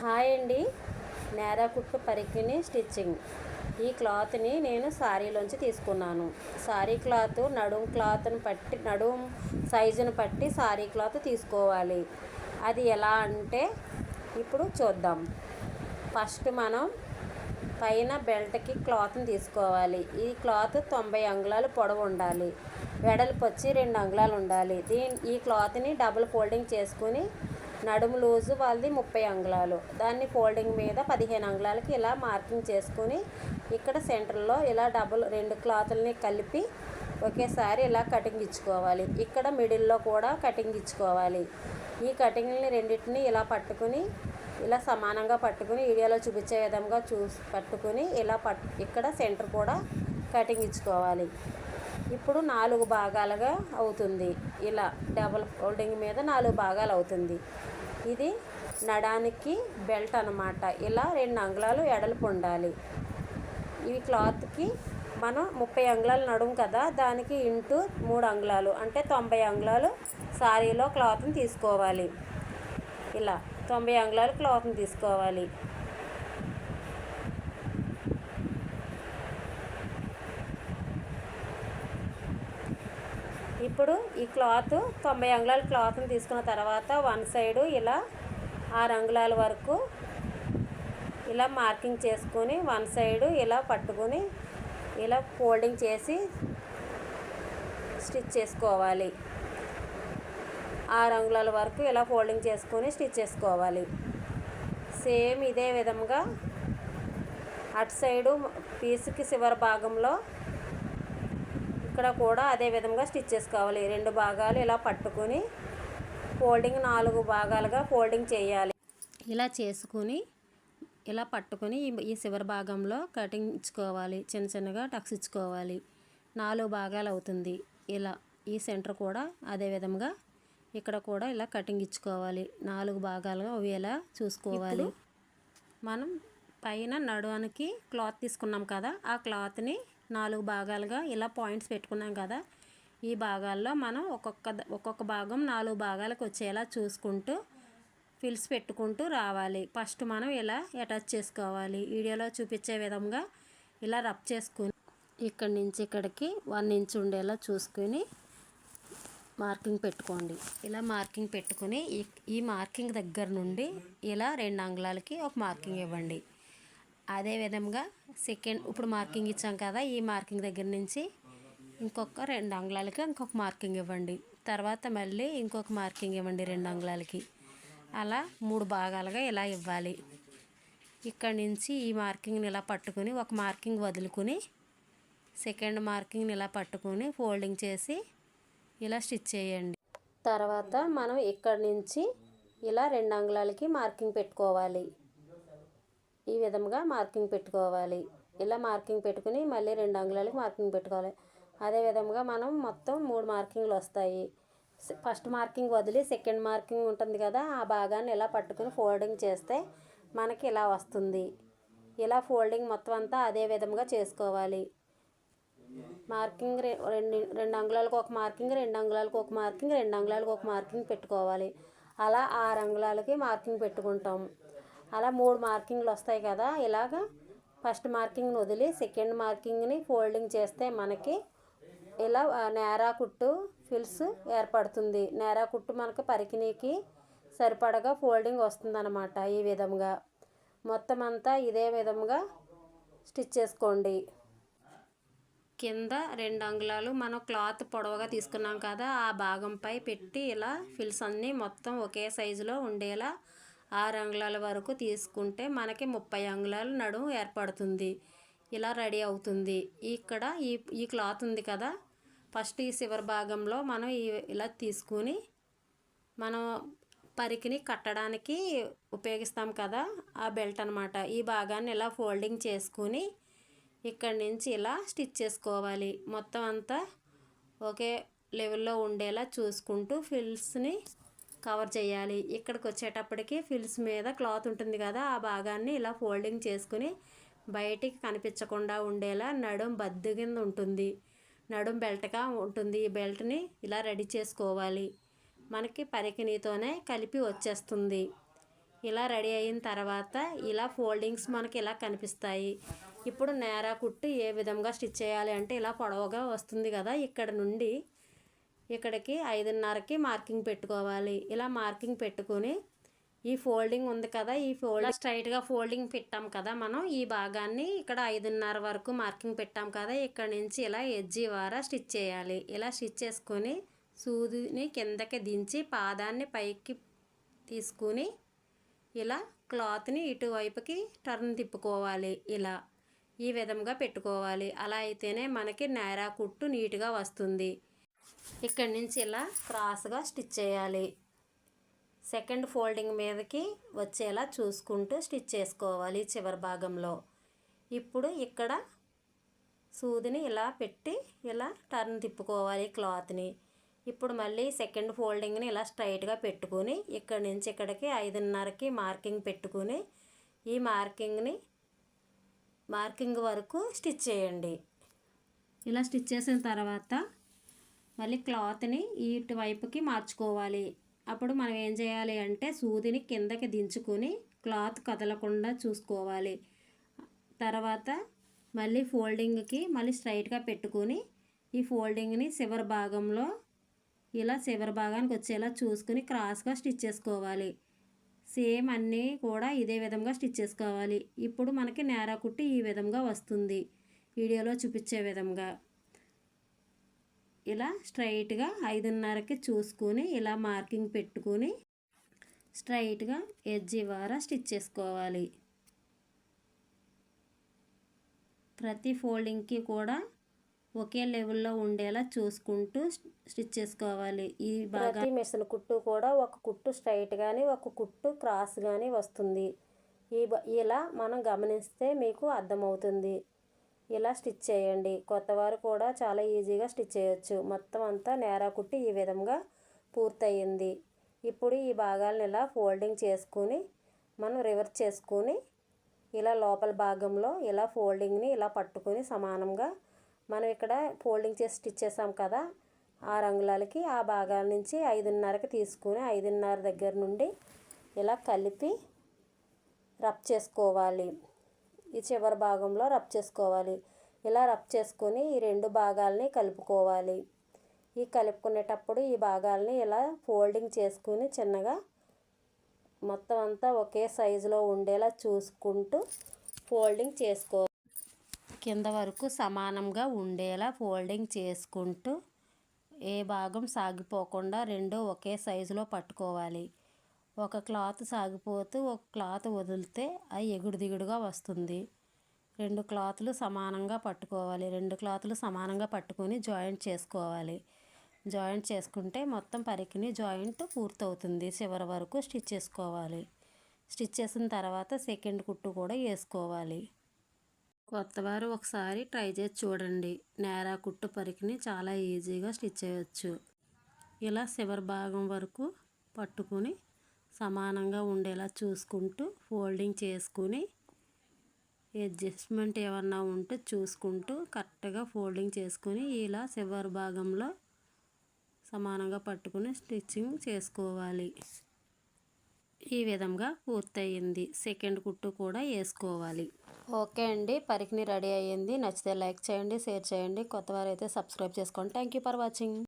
Hi అండి. నేరా కుట్టు పరికిని stitching. ఈ క్లాత్ని నేను శారీలోంచి తీసుకున్నాను. శారీ క్లాత్ నడుం క్లాత్ని పట్టి నడుం సైజుని బట్టి శారీ క్లాత్ తీసుకోవాలి. అది ఎలా అంటే ఇప్పుడు చూద్దాం. ఫస్ట్ మనం పైన బెల్ట్కి క్లాత్ని తీసుకోవాలి. ఈ క్లాత్ తొంభై అంగుళాలు పొడవు ఉండాలి. వెడల్పు వచ్చి రెండు అంగుళాలు ఉండాలి. దీని ఈ క్లాత్ని డబుల్ ఫోల్డింగ్ చేసుకుని నడుము లూజు వాళ్ళది ముప్పై అంగుళాలు. దాన్ని ఫోల్డింగ్ మీద పదిహేను అంగుళాలకి ఇలా మార్కింగ్ చేసుకుని ఇక్కడ సెంటర్లో ఇలా డబుల్ రెండు క్లాతుల్ని కలిపి ఒకేసారి ఇలా కటింగ్ ఇచ్చుకోవాలి. ఇక్కడ మిడిల్లో కూడా కటింగ్ ఇచ్చుకోవాలి. ఈ కటింగ్ని రెండింటిని ఇలా పట్టుకుని ఇలా సమానంగా పట్టుకుని వీడియోలో చూపించే విధంగా చూసి పట్టుకుని ఇలా పట్ ఇక్కడ సెంటర్ కూడా కటింగ్ ఇచ్చుకోవాలి. ఇప్పుడు నాలుగు భాగాలుగా అవుతుంది. ఇలా డబల్ ఫోల్డింగ్ మీద నాలుగు భాగాలు అవుతుంది. ఇది నడానికి బెల్ట్ అనమాట ఇలా రెండు అంగుళాలు ఎడల్పు ఉండాలి. ఈ క్లాత్కి మనం ముప్పై అంగుళాలు నడుము కదా దానికి ఇంటూ మూడు అంగుళాలు అంటే తొంభై అంగుళాలు సారీలో క్లాత్ని తీసుకోవాలి. ఇలా తొంభై అంగుళాలు క్లాత్ని తీసుకోవాలి. ఇప్పుడు ఈ క్లాత్ తొంభై అంగుళాల క్లాత్ని తీసుకున్న తర్వాత వన్ సైడు ఇలా ఆరు అంగుళాల వరకు ఇలా మార్కింగ్ చేసుకొని వన్ సైడు ఇలా పట్టుకొని ఇలా ఫోల్డింగ్ చేసి స్టిచ్ చేసుకోవాలి. ఆరు అంగుళాల వరకు ఇలా ఫోల్డింగ్ చేసుకొని స్టిచ్ చేసుకోవాలి. సేమ్ ఇదే విధంగా అటు సైడు పీస్కి చివరి భాగంలో ఇక్కడ కూడా అదే విధంగా స్టిచ్ చేసుకోవాలి. రెండు భాగాలు ఇలా పట్టుకొని ఫోల్డింగ్ నాలుగు భాగాలుగా ఫోల్డింగ్ చేయాలి. ఇలా చేసుకుని ఇలా పట్టుకొని ఈ- చివరి భాగంలో కటింగ్ ఇచ్చుకోవాలి. చిన్న చిన్నగా టక్స్ ఇచ్చుకోవాలి. నాలుగు భాగాలు అవుతుంది. ఇలా ఈ సెంటర్ కూడా అదే విధంగా ఇక్కడ కూడా ఇలా కటింగ్ ఇచ్చుకోవాలి. నాలుగు భాగాలుగా అయ్యేలా చూసుకోవాలి. మనం పైన నడువానికి క్లాత్ తీసుకున్నాం కదా ఆ క్లాత్ని నాలుగు భాగాలుగా ఇలా పాయింట్స్ పెట్టుకున్నాం కదా. ఈ భాగాల్లో మనం ఒక్కొక్క ఒక్కొక్క భాగం నాలుగు భాగాలకు వచ్చేలా చూసుకుంటూ ఫిల్స్ పెట్టుకుంటూ రావాలి. ఫస్ట్ మనం ఇలా అటాచ్ చేసుకోవాలి. వీడియోలో చూపించే విధంగా ఇలా రబ్ చేసుకుని ఇక్కడి నుంచి ఇక్కడికి వన్ ఇంచ్ ఉండేలా చూసుకుని మార్కింగ్ పెట్టుకోండి. ఇలా మార్కింగ్ పెట్టుకుని ఈ ఈ మార్కింగ్ దగ్గర నుండి ఇలా రెండు అంగుళాలకి ఒక మార్కింగ్ ఇవ్వండి. అదే విధంగా సెకండ్ ఇప్పుడు మార్కింగ్ ఇచ్చాం కదా ఈ మార్కింగ్ దగ్గర నుంచి ఇంకొక రెండు అంగుళాలకి ఇంకొక మార్కింగ్ ఇవ్వండి. తర్వాత మళ్ళీ ఇంకొక మార్కింగ్ ఇవ్వండి రెండు అంగుళాలకి. అలా మూడు భాగాలుగా ఇలా ఇవ్వాలి. ఇక్కడ నుంచి ఈ మార్కింగ్ని ఇలా పట్టుకుని ఒక మార్కింగ్ వదులుకుని సెకండ్ మార్కింగ్ని ఇలా పట్టుకుని ఫోల్డింగ్ చేసి ఇలా స్టిచ్ చేయండి. తర్వాత మనం ఇక్కడ నుంచి ఇలా రెండు అంగుళాలకి మార్కింగ్ పెట్టుకోవాలి. ఈ విధంగా మార్కింగ్ పెట్టుకోవాలి. ఇలా మార్కింగ్ పెట్టుకుని మళ్ళీ రెండు అంగుళాలకి మార్కింగ్ పెట్టుకోవాలి. అదే విధంగా మనం మొత్తం మూడు మార్కింగ్లు వస్తాయి. ఫస్ట్ మార్కింగ్ వదిలి సెకండ్ మార్కింగ్ ఉంటుంది కదా ఆ భాగాన్ని ఇలా పట్టుకుని ఫోల్డింగ్ చేస్తే మనకి ఇలా వస్తుంది. ఇలా ఫోల్డింగ్ మొత్తం అంతా అదే విధంగా చేసుకోవాలి. మార్కింగ్ రెండు రెండు అంగుళాలకు ఒక మార్కింగ్ రెండు అంగుళాలకు ఒక మార్కింగ్ రెండు అంగుళాలకు ఒక మార్కింగ్ పెట్టుకోవాలి. అలా ఆరు అంగుళాలకి మార్కింగ్ పెట్టుకుంటాం. అలా మూడు మార్కింగ్లు వస్తాయి కదా ఇలాగ ఫస్ట్ మార్కింగ్ని వదిలి సెకండ్ మార్కింగ్ని ఫోల్డింగ్ చేస్తే మనకి ఇలా నేరా కుట్టు ఫిల్స్ ఏర్పడుతుంది. నేరా కుట్టు మనకు పరికినీకి సరిపడగా ఫోల్డింగ్ వస్తుందన్నమాట ఈ విధంగా. మొత్తం అంతా ఇదే విధంగా స్టిచ్ చేసుకోండి. కింద రెండు అంగుళాలు మనం క్లాత్ పొడవుగా తీసుకున్నాం కదా ఆ భాగంపై పెట్టి ఇలా ఫిల్స్ అన్నీ మొత్తం ఒకే సైజులో ఉండేలా ఆరు అంగుళాల వరకు తీసుకుంటే మనకి ముప్పై అంగుళాలు నడుము ఏర్పడుతుంది. ఇలా రెడీ అవుతుంది. ఇక్కడ ఈ ఈ క్లాత్ ఉంది కదా? ఫస్ట్ ఈ చివరి భాగంలో మనం ఈ ఇలా తీసుకుని మనం పరికిని కట్టడానికి ఉపయోగిస్తాం కదా? ఆ బెల్ట్ అనమాట ఈ భాగాన్ని ఇలా ఫోల్డింగ్ చేసుకుని ఇక్కడి నుంచి ఇలా స్టిచ్ చేసుకోవాలి. మొత్తం అంతా ఒకే లెవెల్లో ఉండేలా చూసుకుంటూ ఫిల్స్ని కవర్ చేయాలి. ఇక్కడికి వచ్చేటప్పటికి ఫిల్స్ మీద క్లాత్ ఉంటుంది కదా ఆ భాగాన్ని ఇలా ఫోల్డింగ్ చేసుకుని బయటికి కనిపించకుండా ఉండేలా నడుం బద్దు కింద ఉంటుంది. నడుం బెల్ట్గా ఉంటుంది. ఈ బెల్ట్ని ఇలా రెడీ చేసుకోవాలి. మనకి పరికిణీతోనే కలిపి వచ్చేస్తుంది. ఇలా రెడీ అయిన తర్వాత ఇలా ఫోల్డింగ్స్ మనకి ఇలా కనిపిస్తాయి. ఇప్పుడు నేరా కుట్టు ఏ విధంగా స్టిచ్ చేయాలి అంటే ఇలా పొడవుగా వస్తుంది కదా ఇక్కడ నుండి ఇక్కడికి ఐదున్నరకి మార్కింగ్ పెట్టుకోవాలి. ఇలా మార్కింగ్ పెట్టుకొని ఈ ఫోల్డింగ్ ఉంది కదా ఈ ఫోల్డ్ స్ట్రైట్గా ఫోల్డింగ్ పెట్టాం కదా మనం. ఈ భాగాన్ని ఇక్కడ ఐదున్నర వరకు మార్కింగ్ పెట్టాం కదా ఇక్కడ నుంచి ఇలా ఎడ్జి వారా స్టిచ్ చేయాలి. ఇలా స్టిచ్ చేసుకొని సూదిని కిందకి దించి పాదాన్ని పైకి తీసుకుని ఇలా క్లాత్ని ఇటువైపుకి టర్న్ తిప్పుకోవాలి. ఇలా ఈ విధంగా పెట్టుకోవాలి. అలా అయితేనే మనకి నేరా కుట్టు నీట్గా వస్తుంది. ఇక్కడి నుంచి ఇలా క్రాస్గా స్టిచ్ చేయాలి. సెకండ్ ఫోల్డింగ్ మీదకి వచ్చేలా చూసుకుంటూ స్టిచ్ చేసుకోవాలి చివరి భాగంలో. ఇప్పుడు ఇక్కడ సూదిని ఇలా పెట్టి ఇలా టర్న్ తిప్పుకోవాలి క్లాత్ని. ఇప్పుడు మళ్ళీ సెకండ్ ఫోల్డింగ్ని ఇలా స్ట్రైట్గా పెట్టుకుని ఇక్కడి నుంచి ఇక్కడికి ఐదున్నరకి మార్కింగ్ పెట్టుకుని ఈ మార్కింగ్ని మార్కింగ్ వరకు స్టిచ్ చేయండి. ఇలా స్టిచ్ చేసిన తర్వాత మళ్ళీ క్లాత్ని ఇటువైపుకి మార్చుకోవాలి. అప్పుడు మనం ఏం చేయాలి అంటే సూదిని కిందకి దించుకొని క్లాత్ కదలకుండా చూసుకోవాలి. తర్వాత మళ్ళీ ఫోల్డింగ్కి మళ్ళీ స్ట్రైట్గా పెట్టుకొని ఈ ఫోల్డింగ్ని చివరి భాగంలో ఇలా చివరి భాగానికి వచ్చేలా చూసుకుని క్రాస్గా స్టిచ్ చేసుకోవాలి. సేమ్ అన్నీ కూడా ఇదే విధంగా స్టిచ్ చేసుకోవాలి. ఇప్పుడు మనకి నేరా కుట్టి ఈ విధంగా వస్తుంది. వీడియోలో చూపించే విధంగా. ఇలా స్ట్రైట్గా ఐదున్నరకి చూసుకొని ఇలా మార్కింగ్ పెట్టుకొని స్ట్రైట్గా ఎడ్జి వారా స్టిచ్ చేసుకోవాలి. ప్రతి ఫోల్డింగ్కి కూడా ఒకే లెవెల్లో ఉండేలా చూసుకుంటూ స్టిచ్ చేసుకోవాలి. ఈ బాగా మిషన్ కుట్టు కూడా ఒక కుట్టు స్ట్రైట్ కానీ ఒక కుట్టు క్రాస్ కానీ వస్తుంది. ఈ ఇలా మనం గమనిస్తే మీకు అర్థమవుతుంది. ఇలా స్టిచ్ చేయండి. కొత్తవారు కూడా చాలా ఈజీగా స్టిచ్ చేయొచ్చు. మొత్తం అంతా నేరా కుట్టి ఈ విధంగా పూర్తయింది. ఇప్పుడు ఈ భాగాలను ఇలా ఫోల్డింగ్ చేసుకుని మనం రివర్స్ చేసుకుని ఇలా లోపల భాగంలో ఇలా ఫోల్డింగ్ని ఇలా పట్టుకొని సమానంగా మనం ఇక్కడ ఫోల్డింగ్ చేసి స్టిచ్ చేసాం కదా ఆ రంగులకి ఆ భాగాల నుంచి ఐదున్నరకి తీసుకుని ఐదున్నర దగ్గర నుండి ఇలా కలిపి రబ్ చేసుకోవాలి. ఈ చివరి భాగంలో రబ్ చేసుకోవాలి. ఇలా రబ్ చేసుకొని ఈ రెండు భాగాలని కలుపుకోవాలి. ఈ కలుపుకునేటప్పుడు ఈ భాగాలని ఇలా ఫోల్డింగ్ చేసుకుని చిన్నగా మొత్తం అంతా ఒకే సైజులో ఉండేలా చూసుకుంటూ ఫోల్డింగ్ చేసుకో కింద వరకు సమానంగా ఉండేలా ఫోల్డింగ్ చేసుకుంటూ ఏ భాగం సాగిపోకుండా రెండు ఒకే సైజులో పట్టుకోవాలి. ఒక క్లాత్ సాగిపోతూ ఒక క్లాత్ వదిలితే అది ఎగుడు దిగుడుగా వస్తుంది. రెండు క్లాతులు సమానంగా పట్టుకోవాలి. రెండు క్లాతులు సమానంగా పట్టుకొని జాయింట్ చేసుకోవాలి. జాయింట్ చేసుకుంటే మొత్తం పరికిని జాయింట్ పూర్తవుతుంది. చివరి వరకు స్టిచ్ చేసుకోవాలి. స్టిచ్ చేసిన తర్వాత సెకండ్ కుట్టు కూడా వేసుకోవాలి. కొత్తవారు ఒకసారి ట్రై చేసి చూడండి. నేరా కుట్టు పరికిని చాలా ఈజీగా స్టిచ్ చేయవచ్చు ఇలా చివరి భాగం వరకు పట్టుకుని సమానంగా ఉండేలా చూసుకుంటూ ఫోల్డింగ్ చేసుకుని అడ్జస్ట్మెంట్ ఏమన్నా ఉంటే చూసుకుంటూ కరెక్ట్గా ఫోల్డింగ్ చేసుకుని ఇలా చివరి భాగంలో సమానంగా పట్టుకుని స్టిచ్చింగ్ చేసుకోవాలి. ఈ విధంగా పూర్తయింది. సెకండ్ కుట్టు కూడా వేసుకోవాలి. ఓకే అండి. పరికిని రెడీ అయ్యింది. నచ్చితే లైక్ చేయండి షేర్ చేయండి. కొత్తవారైతే సబ్స్క్రైబ్ చేసుకోండి. Thank you for watching.